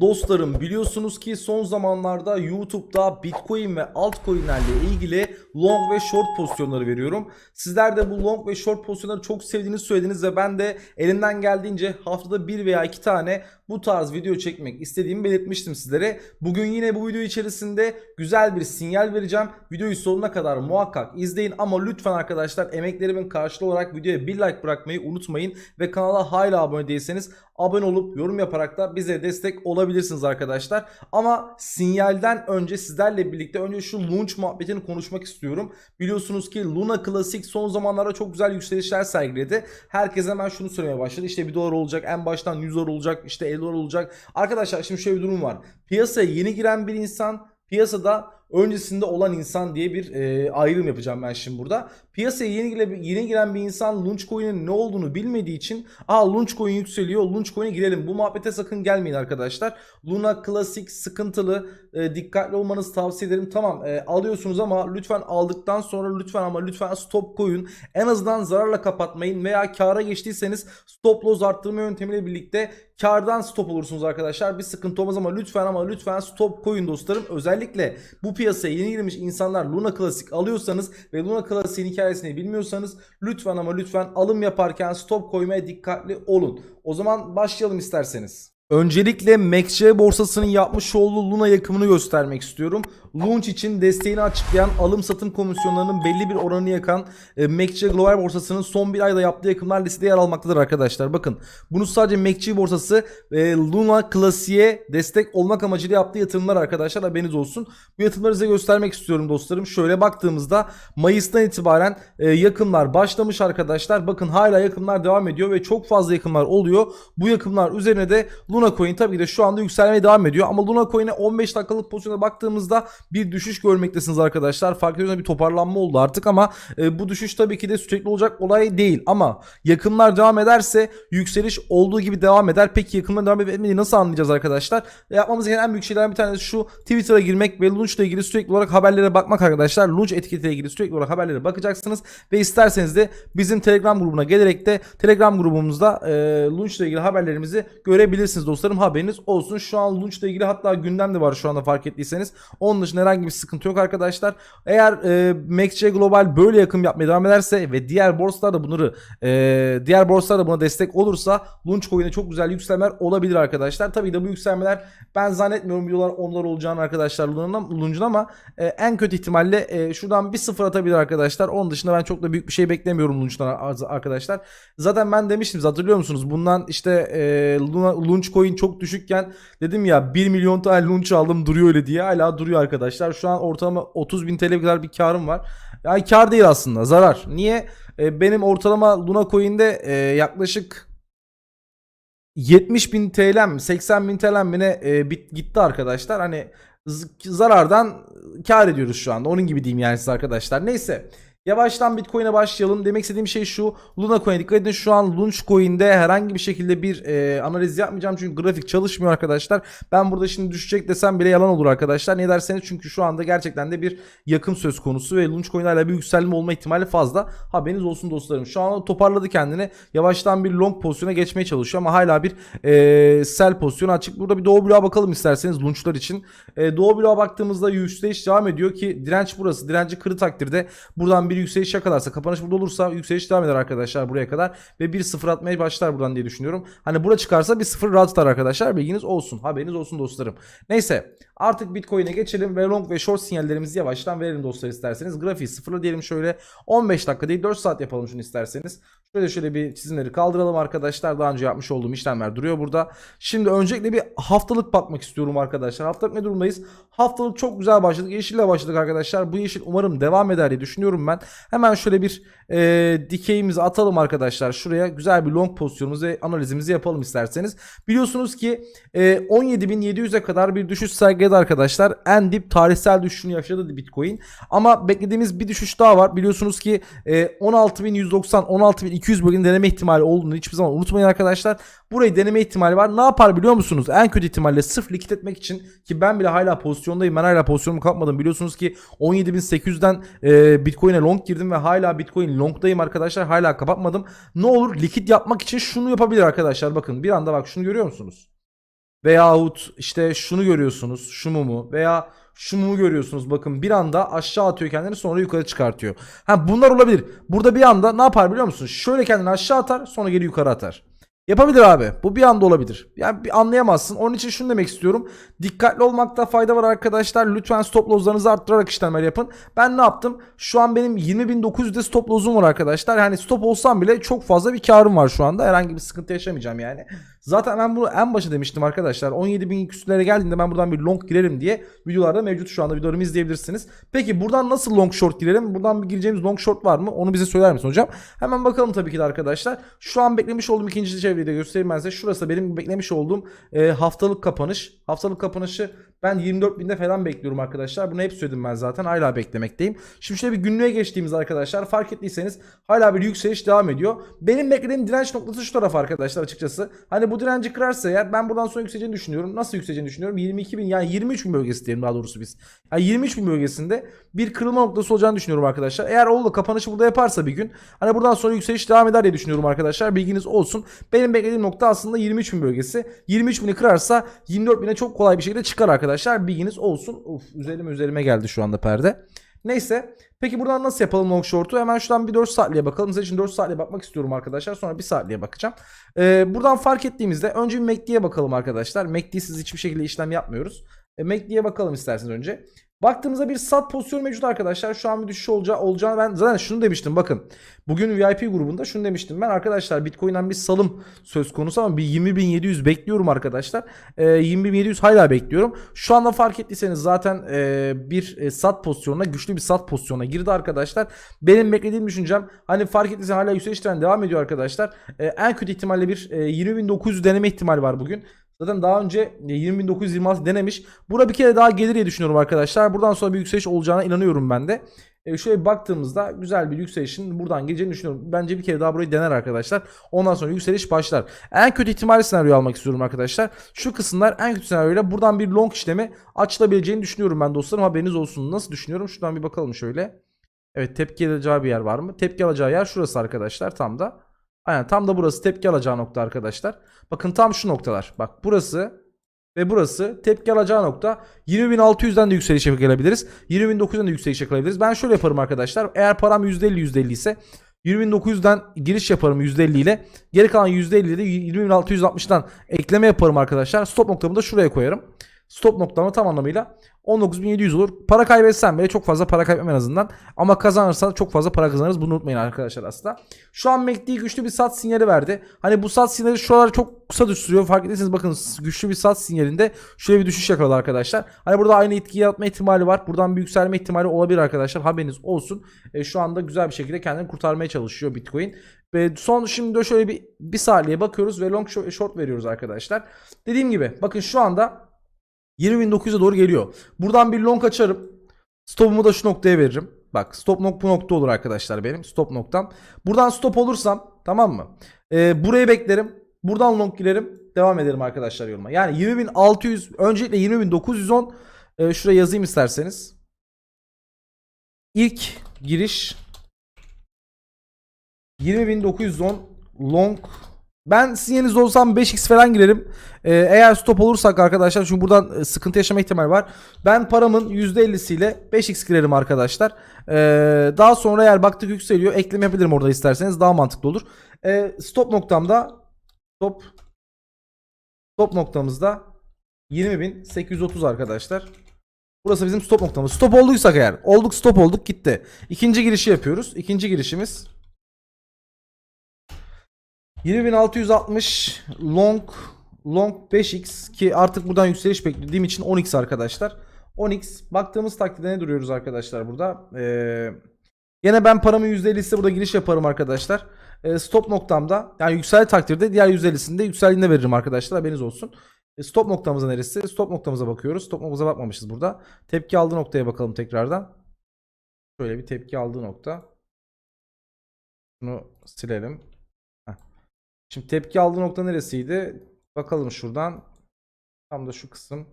Dostlarım biliyorsunuz ki son zamanlarda YouTube'da Bitcoin ve altcoin'lerle ilgili long ve short pozisyonları veriyorum. Sizler de bu long ve short pozisyonları çok sevdiğinizi söylediniz ve ben de elimden geldiğince haftada bir veya iki tane bu tarz video çekmek istediğimi belirtmiştim sizlere. Bugün yine bu video içerisinde güzel bir sinyal vereceğim. Videoyu sonuna kadar muhakkak izleyin ama lütfen arkadaşlar emeklerimin karşılığı olarak videoya bir like bırakmayı unutmayın ve kanala hala abone değilseniz abone olup yorum yaparak da bize destek olabilirsiniz arkadaşlar. Ama sinyalden önce sizlerle birlikte önce şu launch muhabbetini konuşmak istiyorum. Biliyorsunuz ki Luna Classic son zamanlarda çok güzel yükselişler sergiledi. Herkes hemen şunu söylemeye başladı. İşte 1 dolar olacak, en baştan 100 dolar olacak, işte 50 dolar olacak. Arkadaşlar şimdi şöyle bir durum var. Piyasaya yeni giren bir insan piyasada öncesinde olan insan diye bir e, ayrım yapacağım ben şimdi burada. Piyasaya yeni, yeni giren bir insan Launchcoin'in ne olduğunu bilmediği için aa Launchcoin yükseliyor Launchcoin'e girelim. Bu muhabbete sakın gelmeyin arkadaşlar. Luna Classic sıkıntılı. E, dikkatli olmanızı tavsiye ederim. Tamam e, alıyorsunuz ama lütfen aldıktan sonra lütfen ama lütfen stop koyun. En azından zararla kapatmayın veya kâra geçtiyseniz stop loss arttırma yöntemiyle birlikte kardan stop olursunuz arkadaşlar. Bir sıkıntı olmaz ama lütfen ama lütfen stop koyun dostlarım. Özellikle bu piyasaya yeni girmiş insanlar Luna Classic alıyorsanız ve Luna Classic'in hikayesini bilmiyorsanız lütfen ama lütfen alım yaparken stop koymaya dikkatli olun. O zaman başlayalım isterseniz. Öncelikle MaxC borsasının yapmış olduğu Luna yakımını göstermek istiyorum. Launch için desteğini açıklayan alım satım komisyonlarının belli bir oranını yakan e, MaxC Global borsasının son bir ayda yaptığı yakımlar listede yer almaktadır arkadaşlar. Bakın bunu sadece MaxC borsası e, Luna Classic'e destek olmak amacıyla yaptığı yatırımlar arkadaşlar haberiniz olsun. Bu yatırımları size göstermek istiyorum dostlarım. Şöyle baktığımızda Mayıs'tan itibaren e, yakımlar başlamış arkadaşlar. Bakın hala yakımlar devam ediyor ve çok fazla yakımlar oluyor. Bu yakımlar üzerine de Luna Coin tabii ki de şu anda yükselmeye devam ediyor. Ama Luna Coin'e 15 dakikalık pozisyona baktığımızda bir düşüş görmektesiniz arkadaşlar. Fark ediyorsunuz bir toparlanma oldu artık ama e, bu düşüş tabii ki de sürekli olacak olay değil. Ama yakımlar devam ederse yükseliş olduğu gibi devam eder. Peki yakımlar devam etmediğini nasıl anlayacağız arkadaşlar? E, yapmamız gereken en büyük şeylerden bir tanesi şu Twitter'a girmek ve Launch ile ilgili sürekli olarak haberlere bakmak arkadaşlar. Launch etiketiyle ilgili sürekli olarak haberlere bakacaksınız ve isterseniz de bizim Telegram grubuna gelerek de Telegram grubumuzda e, Launch ile ilgili haberlerimizi görebilirsiniz dostlarım. Haberiniz olsun. Şu an Launch ile ilgili hatta gündem de var şu anda fark ettiyseniz. Onun dışında herhangi bir sıkıntı yok arkadaşlar. Eğer e, MaxC Global böyle yakın yapmaya devam ederse ve diğer borsalar da bunları e, diğer borsalar da buna destek olursa Launch Coin'e çok güzel yükselmeler olabilir arkadaşlar. Tabii de bu yükselmeler ben zannetmiyorum videolar onlar olacağını arkadaşlar Launch'un ama e, en kötü ihtimalle e, şuradan bir sıfır atabilir arkadaşlar. Onun dışında ben çok da büyük bir şey beklemiyorum Launch'tan arkadaşlar. Zaten ben demiştim hatırlıyor musunuz? Bundan işte e, Launch Coin çok düşükken dedim ya 1 milyon tane Launch aldım duruyor öyle diye. Hala duruyor arkadaşlar. Şu an ortalama 30 bin TL kadar bir karım var. Yani kar değil aslında zarar. Niye? E, benim ortalama Luna Coin'de e, yaklaşık 70 bin TL mi 80 bin TL mi ne e, bit, gitti arkadaşlar. Hani zarardan kar ediyoruz şu anda. Onun gibi diyeyim yani size arkadaşlar. Neyse. Yavaştan Bitcoin'e başlayalım. Demek istediğim şey şu. Luna Coin'e dikkat edin. Şu an Launch Coin'de herhangi bir şekilde bir e, analiz yapmayacağım. Çünkü grafik çalışmıyor arkadaşlar. Ben burada şimdi düşecek desem bile yalan olur arkadaşlar. Niye derseniz çünkü şu anda gerçekten de bir yakın söz konusu ve Launch Coin hala bir yükselme olma ihtimali fazla. Haberiniz olsun dostlarım. Şu an toparladı kendini. Yavaştan bir long pozisyona geçmeye çalışıyor ama hala bir e, sell pozisyonu açık. Burada bir doğu bloğa bakalım isterseniz launchlar için. E, doğu bloğa baktığımızda yükseliş devam ediyor ki direnç burası. Direnci kırı takdirde buradan bir yükseliş yakalarsa kapanış burada olursa yükseliş devam eder arkadaşlar buraya kadar ve 1-0 atmaya başlar buradan diye düşünüyorum. Hani bura çıkarsa 1-0 rahat tutar arkadaşlar bilginiz olsun haberiniz olsun dostlarım. Neyse artık Bitcoin'e geçelim ve long ve short sinyallerimizi yavaştan verelim dostlar isterseniz. Grafiği sıfırla diyelim şöyle 15 dakika değil 4 saat yapalım şunu isterseniz. Şöyle şöyle bir çizimleri kaldıralım arkadaşlar. Daha önce yapmış olduğum işlemler duruyor burada. Şimdi öncelikle bir haftalık bakmak istiyorum arkadaşlar. Haftalık ne durumdayız? Haftalık çok güzel başladık. Yeşille başladık arkadaşlar. Bu yeşil umarım devam eder diye düşünüyorum ben. Hemen şöyle bir e, dikeyimizi atalım arkadaşlar. Şuraya güzel bir long pozisyonumuzu ve analizimizi yapalım isterseniz. Biliyorsunuz ki e, 17.700'e kadar bir düşüş sergiledi arkadaşlar. En dip tarihsel düşüşünü yaşadı Bitcoin. Ama beklediğimiz bir düşüş daha var. Biliyorsunuz ki e, 16.190 16.200 bölgenin deneme ihtimali olduğunu hiçbir zaman unutmayın arkadaşlar. Burayı deneme ihtimali var. Ne yapar biliyor musunuz? En kötü ihtimalle sırf likit etmek için ki ben bile hala pozisyondayım. Ben hala pozisyonumu kapmadım. Biliyorsunuz ki 17.800'den e, Bitcoin'e long girdim ve hala Bitcoin longdayım arkadaşlar. Hala kapatmadım. Ne olur likit yapmak için şunu yapabilir arkadaşlar. Bakın bir anda bak şunu görüyor musunuz? Veyahut işte şunu görüyorsunuz şu mumu veya şu mumu görüyorsunuz bakın bir anda aşağı atıyor kendini sonra yukarı çıkartıyor. Ha bunlar olabilir. Burada bir anda ne yapar biliyor musun? Şöyle kendini aşağı atar sonra geri yukarı atar. Yapabilir abi. Bu bir anda olabilir. Yani bir anlayamazsın. Onun için şunu demek istiyorum. Dikkatli olmakta fayda var arkadaşlar. Lütfen stop loss'larınızı arttırarak işlemler yapın. Ben ne yaptım? Şu an benim 20.900'de stop loss'um var arkadaşlar. Yani stop olsam bile çok fazla bir karım var şu anda. Herhangi bir sıkıntı yaşamayacağım yani. Zaten ben bunu en başa demiştim arkadaşlar. 17.000 küsürlere geldiğinde ben buradan bir long girerim diye videolarda mevcut şu anda videolarımı izleyebilirsiniz. Peki buradan nasıl long short girelim? Buradan bir gireceğimiz long short var mı? Onu bize söyler misin hocam? Hemen bakalım tabii ki de arkadaşlar. Şu an beklemiş olduğum ikinci çevreyi de göstereyim ben size. Şurası benim beklemiş olduğum e, haftalık kapanış. Haftalık kapanışı ben 24.000'de falan bekliyorum arkadaşlar. Bunu hep söyledim ben zaten. Hala beklemekteyim. Şimdi şöyle bir günlüğe geçtiğimiz arkadaşlar fark ettiyseniz hala bir yükseliş devam ediyor. Benim beklediğim direnç noktası şu taraf arkadaşlar açıkçası. Hani bu direnci kırarsa eğer ben buradan sonra yükseleceğini düşünüyorum. Nasıl yükseleceğini düşünüyorum? 22.000 yani 23.000 bölgesi diyelim daha doğrusu biz. Yani 23.000 bölgesinde bir kırılma noktası olacağını düşünüyorum arkadaşlar. Eğer oldu kapanışı burada yaparsa bir gün hani buradan sonra yükseliş devam eder diye düşünüyorum arkadaşlar. Bilginiz olsun. Benim beklediğim nokta aslında 23.000 bölgesi. 23.000'i kırarsa 24.000'e çok kolay bir şekilde çıkar arkadaşlar. Bilginiz olsun. Uf üzerime üzerime geldi şu anda perde. Neyse. Peki buradan nasıl yapalım long short'u? Hemen şuradan bir 4 saatliğe bakalım. Size için 4 saatliğe bakmak istiyorum arkadaşlar. Sonra 1 saatliğe bakacağım. Ee, buradan fark ettiğimizde önce bir MACD'ye bakalım arkadaşlar. MACD'siz hiçbir şekilde işlem yapmıyoruz. E, bakalım isterseniz önce. Baktığımızda bir sat pozisyonu mevcut arkadaşlar. Şu an bir düşüş olacağı, olacağını ben zaten şunu demiştim bakın. Bugün VIP grubunda şunu demiştim ben arkadaşlar Bitcoin'den bir salım söz konusu ama bir 20.700 bekliyorum arkadaşlar. E, 20.700 hala bekliyorum. Şu anda fark ettiyseniz zaten e, bir e, sat pozisyonuna güçlü bir sat pozisyonuna girdi arkadaşlar. Benim beklediğim düşüncem hani fark ettiyseniz hala yükseliş devam ediyor arkadaşlar. E, en kötü ihtimalle bir e, 20.900 deneme ihtimali var bugün. Zaten daha önce 20.926 denemiş. Bura bir kere daha gelir diye düşünüyorum arkadaşlar. Buradan sonra bir yükseliş olacağına inanıyorum ben de. E şöyle bir baktığımızda güzel bir yükselişin buradan geleceğini düşünüyorum. Bence bir kere daha burayı dener arkadaşlar. Ondan sonra yükseliş başlar. En kötü ihtimali senaryo almak istiyorum arkadaşlar. Şu kısımlar en kötü senaryoyla buradan bir long işlemi açılabileceğini düşünüyorum ben dostlarım. Haberiniz olsun. Nasıl düşünüyorum? Şuradan bir bakalım şöyle. Evet tepki alacağı bir yer var mı? Tepki alacağı yer şurası arkadaşlar tam da. Aynen tam da burası tepki alacağı nokta arkadaşlar. Bakın tam şu noktalar. Bak burası ve burası tepki alacağı nokta. 20.600'den de yükseliş yakalaabiliriz. 20.900'den de yükseliş yakalayabiliriz. Ben şöyle yaparım arkadaşlar. Eğer param %50 %50 ise 20.900'den giriş yaparım %50 ile. Geri kalan %50 ile de 20.660'dan ekleme yaparım arkadaşlar. Stop noktamı da şuraya koyarım. Stop noktamı tam anlamıyla 19.700 olur. Para kaybetsem bile çok fazla para kaybetmem en azından. Ama kazanırsa çok fazla para kazanırız. Bunu unutmayın arkadaşlar aslında. Şu an MACD güçlü bir sat sinyali verdi. Hani bu sat sinyali şu aralar çok kısa düşürüyor. Fark ettiyseniz bakın güçlü bir sat sinyalinde şöyle bir düşüş yakaladı arkadaşlar. Hani burada aynı etki yaratma ihtimali var. Buradan bir yükselme ihtimali olabilir arkadaşlar. Haberiniz olsun. E, şu anda güzel bir şekilde kendini kurtarmaya çalışıyor Bitcoin. Ve son şimdi de şöyle bir bir saniye bakıyoruz ve long short veriyoruz arkadaşlar. Dediğim gibi bakın şu anda 20.900'e doğru geliyor. Buradan bir long açarım. Stopumu da şu noktaya veririm. Bak stop nok bu nokta olur arkadaşlar benim. Stop noktam. Buradan stop olursam tamam mı? Ee, burayı beklerim. Buradan long girerim. Devam ederim arkadaşlar yoluma. Yani 20.600 öncelikle 20.910 e, şuraya yazayım isterseniz. İlk giriş 20.910 long ben sinyaliniz olsam 5x falan girerim. Ee, eğer stop olursak arkadaşlar çünkü buradan e, sıkıntı yaşama ihtimali var. Ben paramın %50'siyle 5x girerim arkadaşlar. Ee, daha sonra eğer baktık yükseliyor ekleme yapabilirim orada isterseniz daha mantıklı olur. Ee, stop noktamda stop stop noktamızda 20.830 arkadaşlar. Burası bizim stop noktamız. Stop olduysak eğer. Olduk stop olduk gitti. İkinci girişi yapıyoruz. İkinci girişimiz 20660 long long 5x ki artık buradan yükseliş beklediğim için 10x arkadaşlar. 10x baktığımız takdirde ne duruyoruz arkadaşlar burada? Ee, yine ben paramın %50'si burada giriş yaparım arkadaşlar. Ee, stop noktamda yani yüksel takdirde diğer %50'sinde yükseldiğinde veririm arkadaşlar haberiniz olsun. E, stop noktamız neresi? Stop noktamıza bakıyoruz. Stop noktamıza bakmamışız burada. Tepki aldığı noktaya bakalım tekrardan. Şöyle bir tepki aldığı nokta. Bunu silelim. Şimdi tepki aldığı nokta neresiydi? Bakalım şuradan. Tam da şu kısım.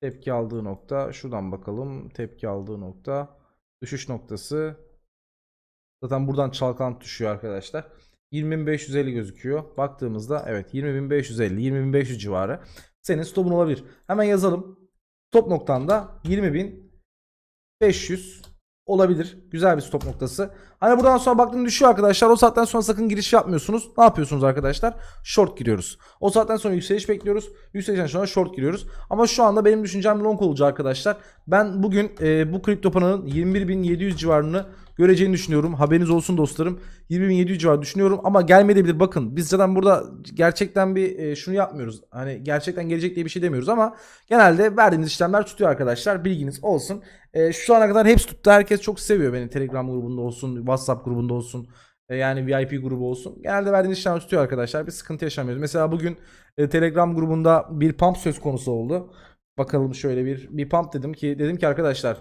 Tepki aldığı nokta. Şuradan bakalım. Tepki aldığı nokta. Düşüş noktası. Zaten buradan çalkantı düşüyor arkadaşlar. 20.550 gözüküyor. Baktığımızda evet 20.550 20.500 civarı senin stopun olabilir. Hemen yazalım. Stop noktan da 20.500 olabilir. Güzel bir stop noktası. Hani buradan sonra baktığında düşüyor arkadaşlar. O saatten sonra sakın giriş yapmıyorsunuz. Ne yapıyorsunuz arkadaşlar? Short giriyoruz. O saatten sonra yükseliş bekliyoruz. Yükselişten sonra short giriyoruz. Ama şu anda benim düşüncem long olacak arkadaşlar. Ben bugün e, bu kripto paranın 21.700 civarını göreceğini düşünüyorum. Haberiniz olsun dostlarım. 20.700 civarı düşünüyorum ama gelmeyebilir. Bakın biz zaten burada gerçekten bir e, şunu yapmıyoruz. Hani gerçekten gelecek diye bir şey demiyoruz ama genelde verdiğimiz işlemler tutuyor arkadaşlar. Bilginiz olsun. E, şu ana kadar hepsi tuttu. Herkes çok seviyor beni. Telegram grubunda olsun, WhatsApp grubunda olsun. e, yani VIP grubu olsun. Genelde verdiğimiz işlemler tutuyor arkadaşlar. Bir sıkıntı yaşamıyoruz. Mesela bugün e, Telegram grubunda bir pump söz konusu oldu. Bakalım şöyle bir bir pump dedim ki dedim ki arkadaşlar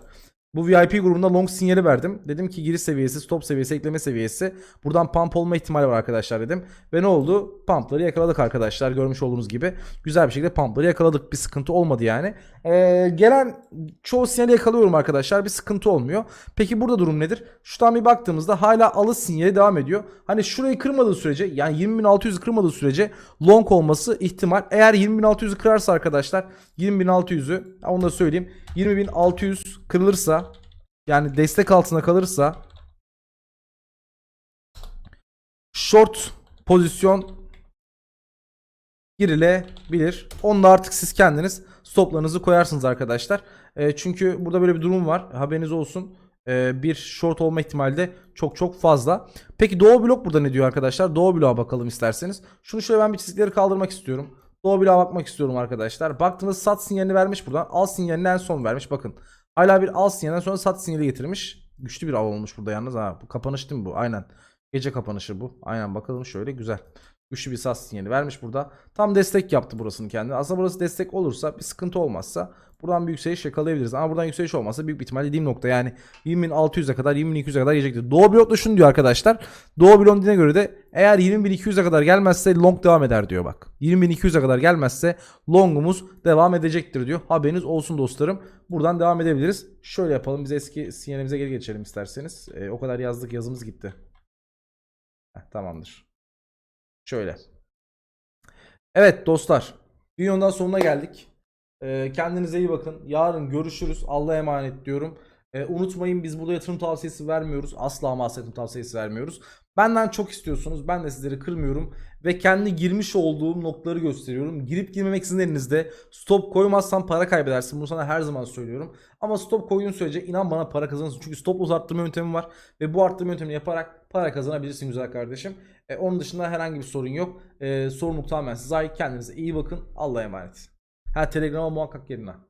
bu VIP grubunda long sinyali verdim. Dedim ki giriş seviyesi, stop seviyesi, ekleme seviyesi. Buradan pump olma ihtimali var arkadaşlar dedim. Ve ne oldu? Pumpları yakaladık arkadaşlar. Görmüş olduğunuz gibi. Güzel bir şekilde pumpları yakaladık. Bir sıkıntı olmadı yani. Ee, gelen çoğu sinyali yakalıyorum arkadaşlar. Bir sıkıntı olmuyor. Peki burada durum nedir? Şuradan bir baktığımızda hala alış sinyali devam ediyor. Hani şurayı kırmadığı sürece yani 20.600'ü kırmadığı sürece long olması ihtimal. Eğer 20.600'ü kırarsa arkadaşlar 20.600'ü onu da söyleyeyim. 20.600 kırılırsa yani destek altına kalırsa short pozisyon girilebilir. Onda artık siz kendiniz stoplarınızı koyarsınız arkadaşlar. E, çünkü burada böyle bir durum var. Haberiniz olsun. E, bir short olma ihtimali de çok çok fazla. Peki Doğu Blok burada ne diyor arkadaşlar? Doğu Blok'a bakalım isterseniz. Şunu şöyle ben bir çizgileri kaldırmak istiyorum. Doğu Blok'a bakmak istiyorum arkadaşlar. Baktığınız sat sinyalini vermiş buradan. Al sinyalini en son vermiş. Bakın. Hala bir al sinyalinden sonra sat sinyali getirmiş. Güçlü bir av olmuş burada yalnız. Ha, bu kapanış değil mi bu? Aynen. Gece kapanışı bu. Aynen bakalım şöyle güzel. Güçlü bir sat sinyali vermiş burada. Tam destek yaptı burasını kendine. Aslında burası destek olursa bir sıkıntı olmazsa buradan bir yükseliş yakalayabiliriz. Ama buradan yükseliş olmazsa büyük bir ihtimal dediğim nokta yani 20.600'e kadar 20.200'e kadar gelecektir. Doğu blok da şunu diyor arkadaşlar. Doğu blok dediğine göre de eğer 20.200'e kadar gelmezse long devam eder diyor bak. 20.200'e kadar gelmezse longumuz devam edecektir diyor. Haberiniz olsun dostlarım. Buradan devam edebiliriz. Şöyle yapalım. Biz eski sinyalimize geri geçelim isterseniz. Ee, o kadar yazdık yazımız gitti. Heh, tamamdır. Şöyle. Evet dostlar. Videonun sonuna geldik. Ee, kendinize iyi bakın. Yarın görüşürüz. Allah'a emanet diyorum. Ee, unutmayın biz burada yatırım tavsiyesi vermiyoruz. Asla ama asla yatırım tavsiyesi vermiyoruz. Benden çok istiyorsunuz. Ben de sizleri kırmıyorum. Ve kendi girmiş olduğum noktaları gösteriyorum. Girip girmemek sizin elinizde. Stop koymazsan para kaybedersin. Bunu sana her zaman söylüyorum. Ama stop koyduğun sürece inan bana para kazanırsın. Çünkü stop loss yöntemi var. Ve bu arttırma yöntemini yaparak para kazanabilirsin güzel kardeşim. E, onun dışında herhangi bir sorun yok. E, sorumluluk tamamen size ait. Kendinize iyi bakın. Allah'a emanet. Ha Telegram'a muhakkak gelin ha.